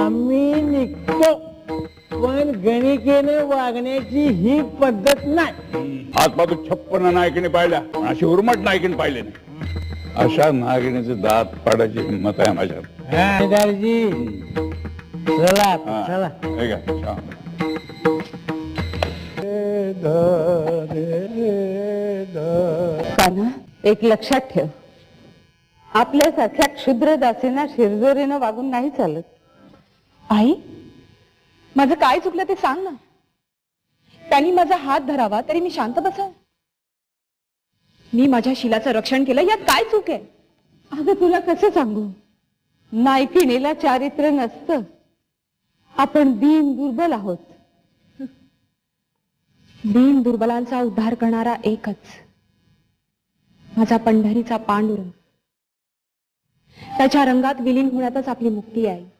आम्ही निघतो पण गणिकेने वागण्याची ही पद्धत नाही. आजपासून छप्पन नायकीने पाहिल्या पण अशी उर्मट नायकीने पाहिले नाही. अशा नागिणीचे दात पाडायची हिंमत आहे माझ्यात दादाजी? चला हा. चला. हे घ्या, चहा. कान्हा एक लक्षात ठेव. आपल्यासारख्या क्षुद्र दासींना शिरजोरीनं वागून नाही चालत. आई माझं काय चुकलं ते सांग ना. त्यांनी माझा हात धरावा तरी मी शांत बसाव. मी माझ्या शिलाचं रक्षण केलं यात काय चूक आहे? अगं तुला कसं सांगू? नायकिणीला चारित्र्य नसतं. आपण दीन दुर्बल आहोत. दीन दुर्बलांचा उद्धार करणारा एकच. माझा पंढरीचा पांडुरंग. त्याच्या रंगात विलीन होण्यातच आपली मुक्ती आहे.